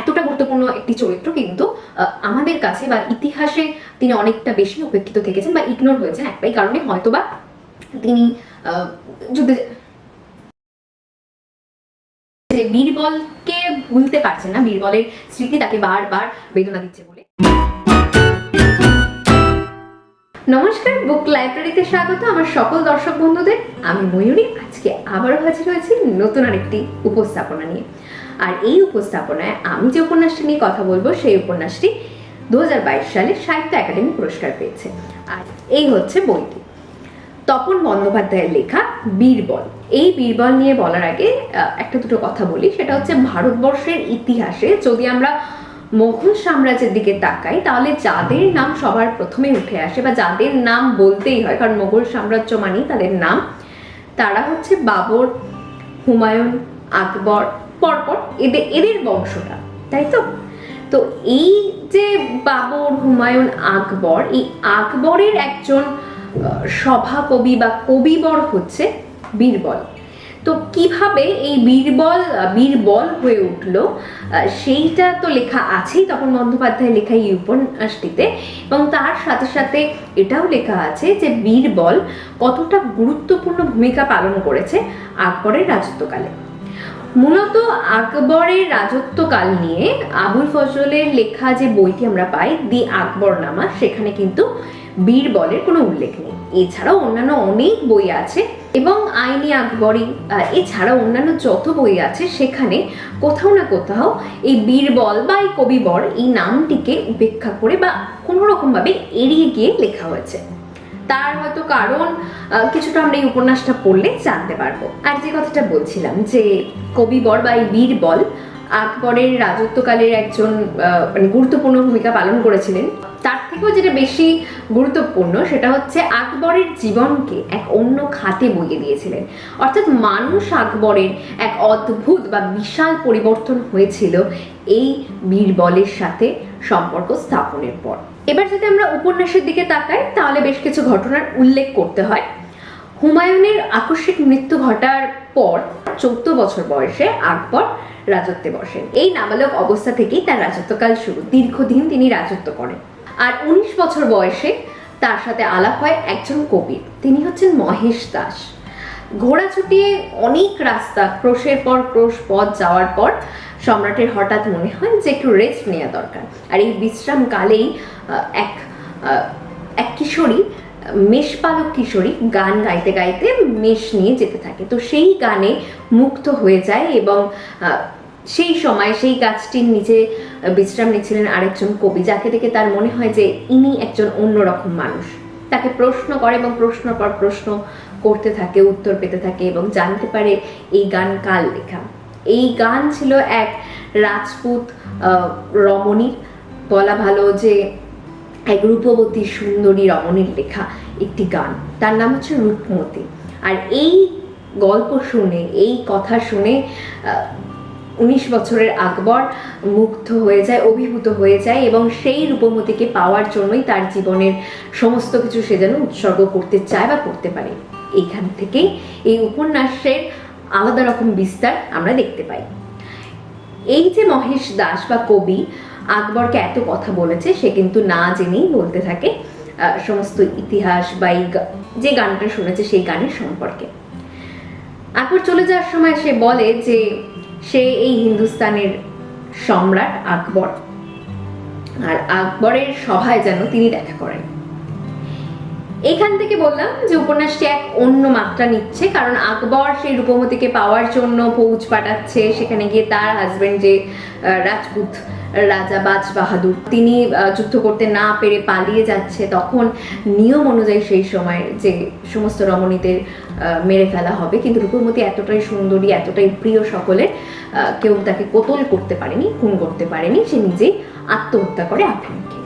এতটা গুরুত্বপূর্ণ একটি চরিত্র কিন্তু আমাদের কাছে বা ইতিহাসে তিনি অনেকটা বেশি উপেক্ষিত থেকেছেন বা ইগনোর হয়েছেন একটাই কারণে হয়তোবা তিনি যুদ্ধে যে বীরবলকে ভুলতে পারছেন না, বীরবলের স্মৃতি তাকে বারবার বেদনা দিচ্ছে বলে। নমস্কার, বুক লাইব্রেরিতে স্বাগত আমার সকল দর্শক বন্ধুদের। আমি ময়ূরী, আজকে আবারও হাজির হয়েছি নতুন আরেকটি উপস্থাপনা নিয়ে। আর এই উপস্থাপনায় আমি যে উপন্যাসটি নিয়ে কথা বলব, সেই উপন্যাসটি দু হাজার বাইশ সালে সাহিত্য একাডেমি পুরস্কার পেয়েছে। আর এই হচ্ছে বইটি। তপন বন্দ্যোপাধ্যায়ের লেখা বীরবল। এই বীরবল নিয়ে বলার আগে একটা দুটো কথা বলি। সেটা হচ্ছে ভারতবর্ষের ইতিহাসে যদি আমরা মোঘল সাম্রাজ্যের দিকে তাকাই, তাহলে যাদের নাম সবার প্রথমে উঠে আসে বা যাদের নাম বলতেই হয়, কারণ মোগল সাম্রাজ্য মানেই তাদের নাম, তারা হচ্ছে বাবর, হুমায়ুন, আকবর পরপর এদের এদের বংশটা তাই তো? তো এই যে বাবর হুমায়ুন আকবর এই আকবরের একজন আহ, সভাকবি বা কবিবর হচ্ছে বীরবল। তো কীভাবে এই বীরবল বীরবল হয়ে উঠল? সেইটা তো লেখা আছেই তখন বন্দ্যোপাধ্যায়ের লেখা এই উপন্যাসটিতে এবং তার সাথে সাথে এটাও লেখা আছে যে বীরবল কতটা গুরুত্বপূর্ণ ভূমিকা পালন করেছে আকবরের রাজত্বকালে। মূলত আকবরের রাজত্বকাল নিয়ে আবুল ফজলের লেখা যে বইটি আমরা পাই দি আকবর নামা সেখানে কিন্তু বীরবলের কোনো উল্লেখ নেই। এছাড়াও অন্যান্য অনেক বই আছে এবং আইনি আকবরী আহ, এছাড়াও অন্যান্য যত বই আছে সেখানে কোথাও না কোথাও এই বীরবল বা এই কবিবর এই নামটিকে উপেক্ষা করে বা কোনোরকমভাবে এড়িয়ে গিয়ে লেখা হয়েছে। তার হয়তো কারণ কিছুটা আমরা এই উপন্যাসটা পড়লে জানতে পারব। আর যে কথাটা বলছিলাম যে কবিবর বা এই বীরবল আকবরের রাজত্বকালের একজন মানে গুরুত্বপূর্ণ ভূমিকা পালন করেছিলেন। তার থেকেও যেটা বেশি গুরুত্বপূর্ণ সেটা হচ্ছে আকবরের জীবনকে এক অন্য খাতে বইয়ে দিয়েছিলেন। অর্থাৎ মানুষ আকবরের এক অদ্ভুত বা বিশাল পরিবর্তন হয়েছিল এই বীরবলের সাথে সম্পর্ক স্থাপনের পর। এবার যদি আমরা উপন্যাসের দিকে তাকাই, তাহলে বেশ কিছু ঘটনার উল্লেখ করতে হয়। হুমায়ুনের আকস্মিক মৃত্যু ঘটার পর চৌদ্দ বছর বয়সে আকবর রাজত্বে বসেন। এই নাবালক অবস্থা থেকেই তার রাজত্বকাল শুরু। দীর্ঘদিন তিনি রাজত্ব করেন। আর উনিশ বছর বয়সে তার সাথে আলাপ হয় একজন কবির। তিনি হচ্ছেন মহেশ দাস। ঘোড়া ছুটিয়ে অনেক রাস্তা, ক্রোশের পর ক্রোশ পথ যাওয়ার পর সম্রাটের হঠাৎ মনে হয় যে একটু রেস্ট নেওয়া দরকার। আর এই বিশ্রামকালেই এক এক কিশোরী মেষপালক কিশোরী গান গাইতে গাইতে মেষ নিয়ে যেতে থাকে। তো সেই গানে মুগ্ধ হয়ে যায় এবং সেই সময় সেই গাছটির নিচে বিশ্রাম নিচ্ছিলেন আরেকজন কবি, যাকে দেখে তার মনে হয় যে ইনি একজন অন্যরকম মানুষ। তাকে প্রশ্ন করে এবং প্রশ্ন পর প্রশ্ন করতে থাকে, উত্তর পেতে থাকে এবং জানতে পারে এই গান কার লেখা। এই গান ছিল এক রাজপুত রমণীর। বলা ভালো যে এক রূপবতী সুন্দরী রমণীর লেখা একটি গান। তার নাম হচ্ছে রূপমতী। আর এই গল্প শুনে, এই কথা শুনে উনিশ বছরের আকবর মুগ্ধ হয়ে যায়, অভিভূত হয়ে যায় এবং সেই রূপমতিকে পাওয়ার জন্যই তার জীবনের সমস্ত কিছু সে যেন উৎসর্গ করতে চায় বা করতে পারে। এইখান থেকেই এই উপন্যাসের আলাদা রকম বিস্তার আমরা দেখতে পাই। এই যে মহেশ দাস বা কবি আকবরকে এত কথা বলেছে, সে কিন্তু না জেনেই বলতে থাকে সমস্ত ইতিহাস বা এই যে গানটা শুনেছে সেই গানের সম্পর্কে। আকবর চলে যাওয়ার সময় সে বলে যে সে এই হিন্দুস্তানের সম্রাট আকবর। আর আকবরের সভায় যেন তিনি দেখা করেন। এখান থেকে বললাম যে উপন্যাসটি এক অন্য মাত্রা নিচ্ছে, কারণ আকবর সেই রূপমতীকে পাওয়ার জন্য পৌঁছ পাঠাচ্ছে। সেখানে গিয়ে তার হাজবেন্ড যে রাজপুত রাজা বাজ বাহাদুর তিনি যুদ্ধ করতে না পেরে পালিয়ে যাচ্ছে। তখন নিয়ম অনুযায়ী সেই সময় যে সমস্ত রমণীদের মেরে ফেলা হবে। কিন্তু রূপমতী এতটাই সুন্দরী, এতটাই প্রিয় সকলের কেউ তাকে কোতল করতে পারেনি, খুন করতে পারেনি, সে নিজেই আত্মহত্যা করে আফ্রিনকে।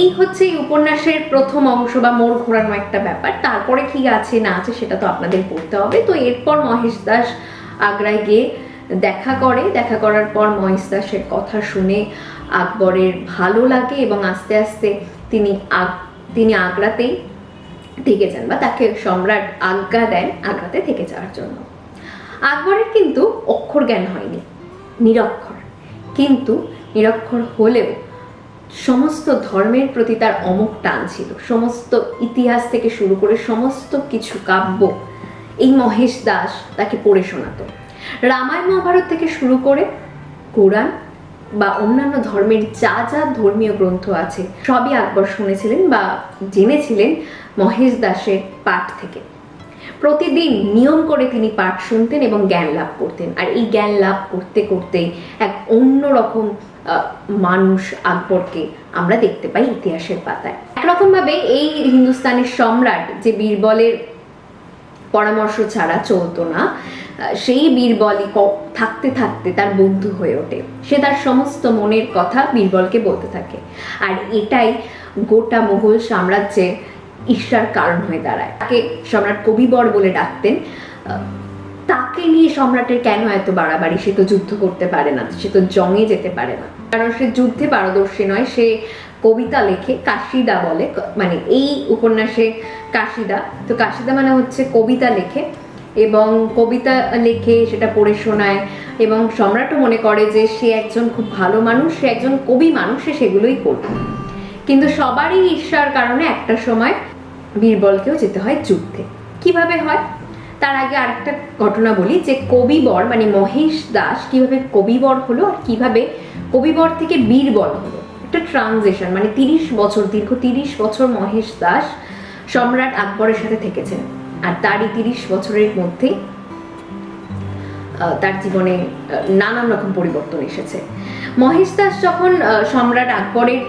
এই হচ্ছে এই উপন্যাসের প্রথম অংশ বা মোড় ঘোরানো একটা ব্যাপার। তারপরে কি আছে, না আছে, সেটা তো আপনাদের পড়তে হবে। তো এরপর মহেশ দাস আগ্রায় গিয়ে দেখা করে। দেখা করার পর মহেশ দাসের কথা শুনে আকবরের ভালো লাগে এবং আস্তে আস্তে তিনি আগ তিনি আগ্রাতেই থেকে যান বা তাকে সম্রাট আজ্ঞা দেন আগ্রাতে থেকে যাওয়ার জন্য। আকবরের কিন্তু অক্ষর জ্ঞান হয়নি, নিরক্ষর। কিন্তু নিরক্ষর হলেও সমস্ত ধর্মের প্রতি তার অমুক টান ছিল। সমস্ত ইতিহাস থেকে শুরু করে সমস্ত কিছু কাব্য এই মহেশ দাস তাকে পড়ে শোনাতো। রামায়ণ মহাভারত থেকে শুরু করে কোরআন বা অন্যান্য ধর্মের যা যা ধর্মীয় গ্রন্থ আছে, সবই আকবর শুনেছিলেন বা জেনেছিলেন মহেশ দাসের পাঠ থেকে। প্রতিদিন নিয়ম করে তিনি পাঠ শুনতেন এবং জ্ঞান লাভ করতেন। আর এই জ্ঞান লাভ করতে করতেই এক অন্যরকম মানুষ আকবরকে আমরা দেখতে পাই ইতিহাসের পাতায়। একরকমভাবে এই হিন্দুস্তানের সম্রাট যে বীরবলের পরামর্শ ছাড়া চলতো না। সেই বীরবলই থাকতে থাকতে তার বন্ধু হয়ে ওঠে। সে তার সমস্ত মনের কথা বীরবলকে বলতে থাকে। আর এটাই গোটা মুঘল সাম্রাজ্যের ঈর্ষার কারণ হয়ে দাঁড়ায়। তাকে সম্রাট কবিবর বলে ডাকতেন। তাকে নিয়ে সম্রাটের কেন এত বাড়াবাড়ি? সে তো যুদ্ধ করতে পারে না, সে তো জঙে যেতে পারে না। কারণ সে যুদ্ধে পারদর্শী নয়, সে কবিতা লেখে, কাশিদা বলে। মানে এই উপন্যাসে কাশিদা। তো কাশিদা মানে হচ্ছে কবিতা লেখে এবং কবিতা লেখে সেটা পড়ে শোনায় এবং সম্রাটও মনে করে যে সে একজন খুব ভালো মানুষ, সে একজন কবি মানুষ, সে সেগুলোই করবে কিন্তু সবারই ঈর্ষার কারণে একটা সময় বীরবলকেও যেতে হয় যুদ্ধে। কীভাবে হয়? তার আগে আরেকটা ঘটনা বলি যে কবিবর মানে মহেশ দাস কীভাবে কবিবর হলো আর কীভাবে কবিবর থেকে বীরবল হলো। একটা ট্রানজেশন মানে তিরিশ বছর, দীর্ঘ তিরিশ বছর মহেশ দাস সম্রাট আকবরের সাথে থেকেছেন আর তারই তিরিশ বছরের মধ্যেই আহ, তার জীবনে নানান রকম পরিবর্তন এসেছে। মহেশ দাস যখন সম্রাট আকবরের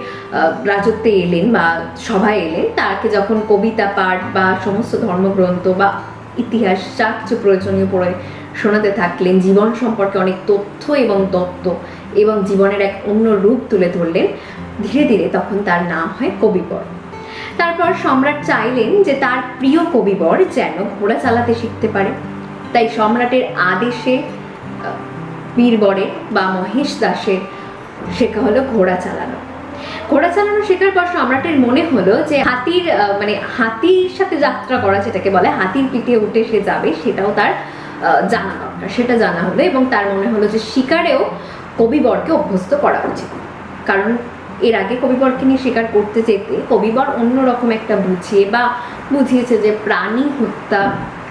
রাজত্বে এলেন বা সভায় এলেন তাকে যখন কবিতা পাঠ বা সমস্ত ধর্মগ্রন্থ বা ইতিহাস যা কিছু প্রয়োজনীয় পড়ে শোনাতে থাকলেন জীবন সম্পর্কে অনেক তথ্য এবং তত্ত্ব এবং জীবনের এক অন্য রূপ তুলে ধরলেন ধীরে ধীরে তখন তার নাম হয় কবিবর তারপর সম্রাট চাইলেন যে তার প্রিয় কবিবর যেন ঘোড়া চালাতে শিখতে পারে। তাই সম্রাটের আদেশে বীরবরের বা মহেশ দাসের শেখা হলো ঘোড়া চালানো। ঘোড়া চালানো শেখার পর সম্রাটের মনে হলো যে হাতির মানে হাতির সাথে যাত্রা করা যেটাকে বলে, হাতির পিঠে উঠে সে যাবে, সেটাও তার জানা দরকার। সেটা জানা হলো এবং তার মনে হলো যে শিকারেও কবিবরকে অভ্যস্ত করা উচিত। কারণ এর আগে কবিবরকে নিয়ে শিকার করতে যেতে কবিবর অন্যরকম একটা বুঝিয়ে বা বুঝিয়েছে যে প্রাণী হত্যা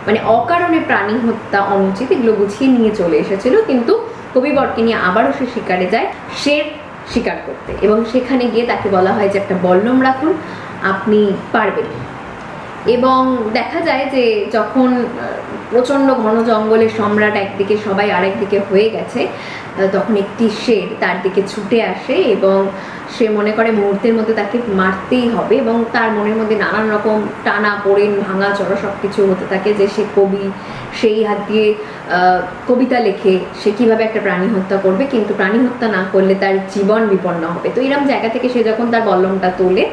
মানে অকারণে প্রাণী হত্যা অনুচিত, এগুলো বুঝিয়ে নিয়ে চলে এসেছিল। কিন্তু কবিবরকে নিয়ে আবারও সে শিকারে যায়, সে শিকার করতে। এবং সেখানে গিয়ে তাকে বলা হয় যে একটা বল্লম রাখুন আপনি পারবেন। এবং দেখা যায় যে যখন প্রচণ্ড ঘন জঙ্গলে সম্রাট একদিকে সবাই আরেকদিকে হয়ে গেছে তখন একটি শের তার দিকে ছুটে আসে এবং সে মনে করে মুহূর্তের মধ্যে তাকে মারতেই হবে এবং তার মনের মধ্যে নানান রকম টানা পোড়েন, ভাঙা চড়া সব কিছু হতে থাকে যে সে কবি, সেই হাত দিয়ে কবিতা লেখে, সে কীভাবে একটা প্রাণী হত্যা করবে? কিন্তু প্রাণী হত্যা না করলে তার জীবন বিপন্ন হবে। তো এরকম জায়গা থেকে সে যখন তার বল্লমটা তোলে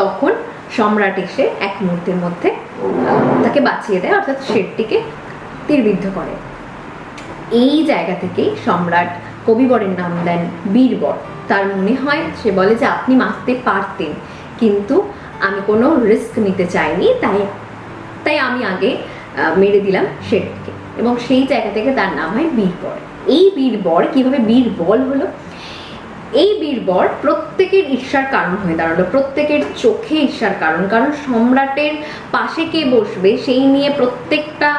তখন সম্রাট এসে এক মুহূর্তের মধ্যে তাকে বাঁচিয়ে দেয়, অর্থাৎ শেরটিকে তীরবিদ্ধ করে। এই জায়গা থেকেই সম্রাট কবিবরের নাম দেন বীরবর। তার মনে হয়, সে বলে যে আপনি মারতে পারতেন, কিন্তু আমি কোনো রিস্ক নিতে চাইনি, তাই তাই আমি আগে মেরে দিলাম শেরটিকে এবং সেই জায়গা থেকে তার নাম হয় বীরবর। এই বীরবর, কীভাবে বীরবল হলো? এই বীরবর প্রত্যেকের ঈর্ষার কারণ হয়ে দাঁড়াল, প্রত্যেকের চোখে ঈর্ষার কারণ। কারণ সম্রাটের পাশে কে বসবে, সেই নিয়ে প্রত্যেকটা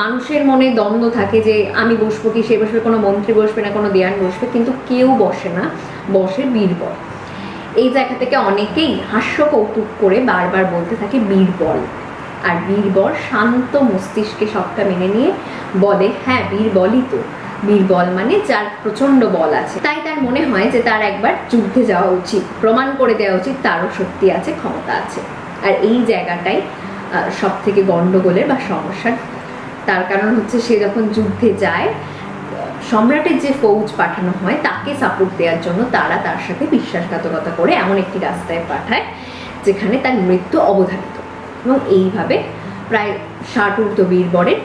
মানুষের মনে দ্বন্দ্ব থাকে যে, আমি বসবো কি, সে বসবে, কোনো মন্ত্রী বসবে না, কোনো দেয়ান বসবে, কিন্তু কেউ বসে না। বসে বীরবল। এই জায়গা থেকে অনেকেই হাস্য কৌতুক করে বারবার বলতে থাকে বীরবল। আর বীরবর শান্ত মস্তিষ্কে সবটা মেনে নিয়ে বলে হ্যাঁ বীরবলই তো। বীরবল মানে যার প্রচণ্ড বল আছে। তাই তার মনে হয় যে তার একবার যুদ্ধে যাওয়া উচিত, প্রমাণ করে দেওয়া উচিত তারও শক্তি আছে, ক্ষমতা আছে। আর এই জায়গাটাই সব থেকে গন্ডগোলের বা সমস্যার তার কারণ হচ্ছে সে যখন যুদ্ধে যায় সম্রাটের যে ফৌজ পাঠানো হয়, তাকে সাপোর্ট দেওয়ার জন্য তারা তার সাথে বিশ্বাসঘাতকতা করে এমন একটি রাস্তায় পাঠায়, যেখানে তার মৃত্যু অবধারিত এবং এইভাবে প্রায় ষাট ঊর্ধ্ব বীরবরের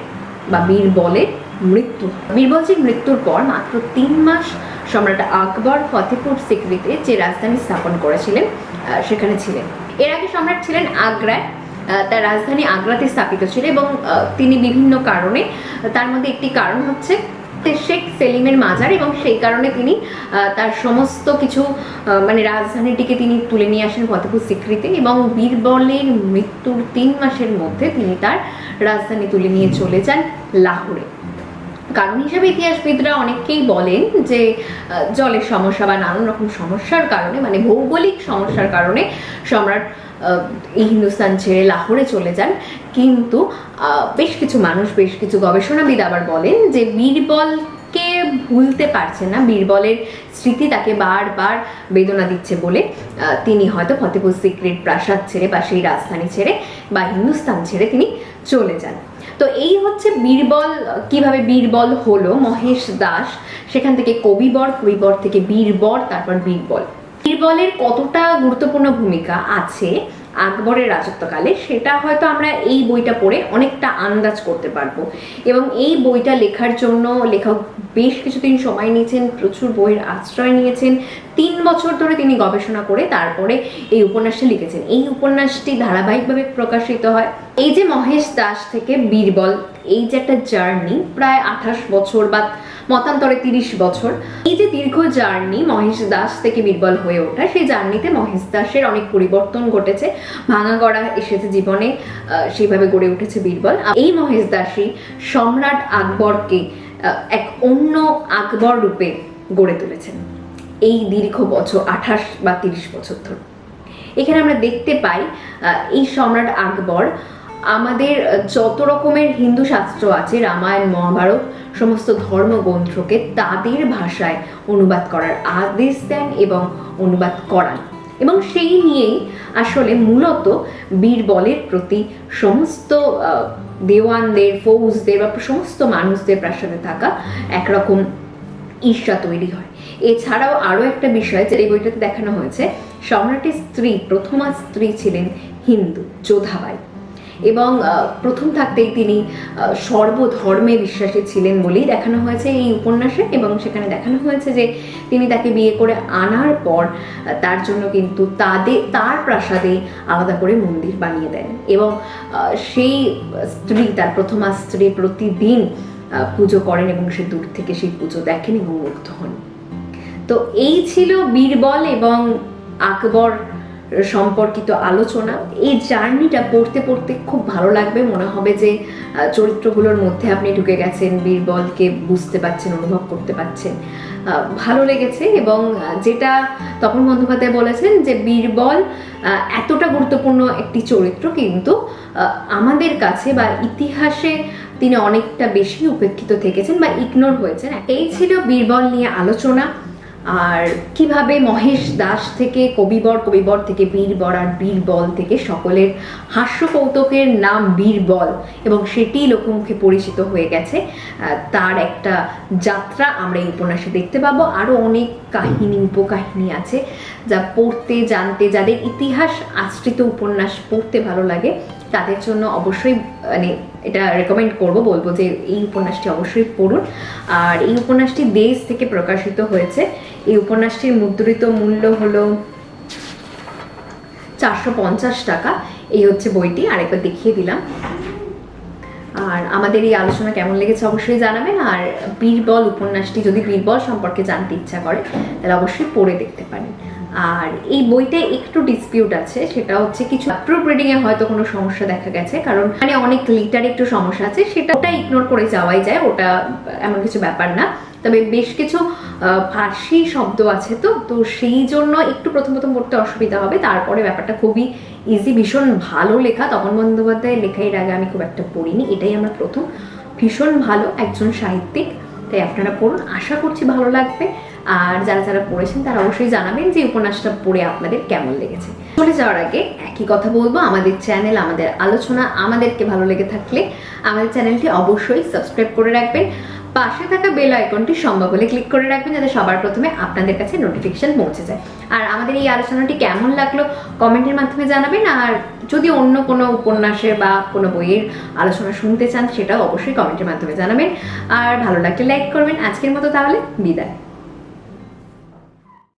বা বীরবলের মৃত্যু। বীরবলজির মৃত্যুর পর মাত্র তিন মাস সম্রাট আকবর ফতেপুর সিকরিতে যে রাজধানী স্থাপন করেছিলেন সেখানে ছিলেন এর আগে সম্রাট ছিলেন আগ্রায় তার রাজধানী আগ্রাতে স্থাপিত ছিল এবং তিনি বিভিন্ন কারণে, তার মধ্যে একটি কারণ হচ্ছে শেখ সেলিমের মাজার এবং সেই কারণে তিনি তার সমস্ত কিছু মানে রাজধানীটিকে তিনি তুলে নিয়ে আসেন ফতেপুর সিক্রিতে এবং বীরবলের মৃত্যুর তিন মাসের মধ্যে তিনি তার রাজধানী তুলে নিয়ে চলে যান লাহোরে। কারণ হিসেবে ইতিহাসবিদরা অনেকেই বলেন যে জলের সমস্যা বা নানান রকম সমস্যার কারণে মানে ভৌগোলিক সমস্যার কারণে সম্রাট এই হিন্দুস্তান ছেড়ে লাহোরে চলে যান। কিন্তু বেশ কিছু মানুষ, বেশ কিছু গবেষণাবিদ আবার বলেন যে বীরবলকে ভুলতে পারছে না। বীরবলের স্মৃতি তাকে বারবার বেদনা দিচ্ছে বলে তিনি হয়তো ফতেপুর সিক্রেট প্রাসাদ ছেড়ে বা সেই রাজধানী ছেড়ে বা হিন্দুস্তান ছেড়ে তিনি চলে যান। তো এই হচ্ছে বীরবল, কীভাবে বীরবল হলো। মহেশ দাস, সেখান থেকে কবিবর কবিবর থেকে বীরবর, তারপর বীরবল। বীরবলের কতটা গুরুত্বপূর্ণ ভূমিকা আছে আকবরের রাজত্বকালে, সেটা হয়তো আমরা এই বইটা পড়ে অনেকটা আন্দাজ করতে পারব। এবং এই বইটা লেখার জন্য লেখক বেশ কিছুদিন সময় নিয়েছেন, প্রচুর বইয়ের আশ্রয় নিয়েছেন তিন বছর ধরে তিনি গবেষণা করে তারপরে এই উপন্যাসটি লিখেছেন। এই উপন্যাসটি ধারাবাহিকভাবে প্রকাশিত হয়। এই যে মহেশ দাস থেকে বীরবল, এই যে একটা জার্নি, প্রায় আঠাশ বছর বা মতান্তরে তিরিশ বছর, এই যে দীর্ঘ জার্নি মহেশ দাস থেকে বীরবল হয়ে ওঠা, সেই জার্নিতে মহেশ দাসের অনেক পরিবর্তন ঘটেছে। ভাঙা গড়া এসেছে জীবনে সেইভাবে গড়ে উঠেছে বীরবল। এই মহেশ দাসই সম্রাট আকবরকে এক অন্য আকবর রূপে গড়ে তুলেছেন। এই দীর্ঘ বছর, আঠাশ বা তিরিশ বছর ধরে এখানে আমরা দেখতে পাই এই সম্রাট আকবর আমাদের যত রকমের হিন্দু শাস্ত্র আছে, রামায়ণ, মহাভারত, সমস্ত ধর্মগ্রন্থকে তাদের ভাষায় অনুবাদ করার আদেশ দেন এবং অনুবাদ করান। এবং সেই নিয়েই আসলে মূলত বীরবলের প্রতি সমস্ত দেওয়ানদের, ফৌজদের বা সমস্ত মানুষদের প্রাসাদে থাকা একরকম ঈর্ষা তৈরি হয়। এছাড়াও আরও একটা বিষয় যে এই বইটাতে দেখানো হয়েছে, সম্রাটের স্ত্রী, প্রথমা স্ত্রী ছিলেন হিন্দু, যোধাবাই। এবং প্রথম থাকতেই তিনি সর্বধর্মে বিশ্বাসী ছিলেন বলেই দেখানো হয়েছে এই উপন্যাসে এবং সেখানে দেখানো হয়েছে যে তিনি তাকে বিয়ে করে আনার পর, তার জন্য কিন্তু তাদের তার প্রাসাদে আলাদা করে মন্দির বানিয়ে দেন। এবং সেই স্ত্রী, তার প্রথমা স্ত্রী প্রতিদিন পুজো করেন এবং সে দূর থেকে সেই পুজো দেখেন এবং মুগ্ধ হন। তো এই ছিল বীরবল এবং আকবর সম্পর্কিত আলোচনা। এই জার্নিটা পড়তে পড়তে খুব ভালো লাগবে। মনে হবে যে চরিত্রগুলোর মধ্যে আপনি ঢুকে গেছেন বীরবলকে বুঝতে পারছেন অনুভব করতে পারছেন। আহ, ভালো লেগেছে এবং যেটা তপন বন্দ্যোপাধ্যায় বলেছেন যে বীরবল এতটা গুরুত্বপূর্ণ একটি চরিত্র কিন্তু আমাদের কাছে বা ইতিহাসে তিনি অনেকটা বেশি উপেক্ষিত থেকেছেন বা ইগনোর হয়েছেন। এই ছিল বীরবল নিয়ে আলোচনা। আর কীভাবে মহেশ দাস থেকে কবিবর কবিবর থেকে বীরবর আর বীরবল থেকে সকলের হাস্য কৌতুকের নাম বীরবল এবং সেটি লোকমুখে পরিচিত হয়ে গেছে। তার একটা যাত্রা আমরা এই উপন্যাসে দেখতে পাবো। আরও অনেক কাহিনী, উপকাহিনী আছে যা পড়তে, জানতে, যাদের ইতিহাস আশ্রিত উপন্যাস পড়তে ভালো লাগে। তাদের জন্য অবশ্যই মানে এটা রেকমেন্ড করব, বলব যে এই উপন্যাসটি অবশ্যই পড়ুন। আর এই উপন্যাসটি দেশ থেকে প্রকাশিত হয়েছে। এই উপন্যাসটির মুদ্রিত মূল্য হলো চারশো পঞ্চাশ টাকা। এই হচ্ছে বইটি, আরেকবার দেখিয়ে দিলাম। আর আমাদের এই আলোচনা কেমন লেগেছে অবশ্যই জানাবেন। আর বীরবল উপন্যাসটি যদি বীরবল সম্পর্কে জানতে ইচ্ছা করে, তাহলে অবশ্যই পড়ে দেখতে পারেন। আর এই বইটায় একটু ডিসপিউট আছে, সেটা হচ্ছে কিছু প্রুফ এ হয়তো কোনো সমস্যা দেখা গেছে, কারণ মানে অনেক লিটার একটু সমস্যা আছে, সেটা ওটা ইগনোর করে যাওয়াই যায়, ওটা এমন কিছু ব্যাপার না। তবে বেশ কিছু ফার্সি শব্দ আছে তো তো সেই জন্য একটু প্রথম প্রথম পড়তে অসুবিধা হবে। তারপরে ব্যাপারটা খুবই ইজি ভীষণ ভালো লেখা। তপন বন্দ্যোপাধ্যায়ের লেখা এর আগে আমি খুব একটা পড়িনি, এটাই আমার প্রথম। ভীষণ ভালো একজন সাহিত্যিক, তাই আপনারা পড়ুন। আশা করছি ভালো লাগবে। আর যারা যারা পড়েছেন তারা অবশ্যই জানাবেন যে উপন্যাসটা পড়ে আপনাদের কেমন লেগেছে। চলে যাওয়ার আগে একই কথা বলব, আমাদের চ্যানেল, আমাদের আলোচনা আমাদেরকে ভালো লেগে থাকলে আমাদের চ্যানেলটি অবশ্যই সাবস্ক্রাইব করে রাখবেন। পাশে থাকা বেল আইকনটি সম্ভব হলে ক্লিক করে রাখবেন যাতে সবার প্রথমে আপনাদের কাছে নোটিফিকেশন পৌঁছে যায়। আর আমাদের এই আলোচনাটি কেমন লাগল কমেন্টের মাধ্যমে জানাবেন। আর যদি অন্য কোনো উপন্যাসের বা কোনো বইয়ের আলোচনা শুনতে চান, সেটাও অবশ্যই কমেন্টের মাধ্যমে জানাবেন। আর ভালো লাগলে লাইক করবেন। আজকের মতো তাহলে বিদায়।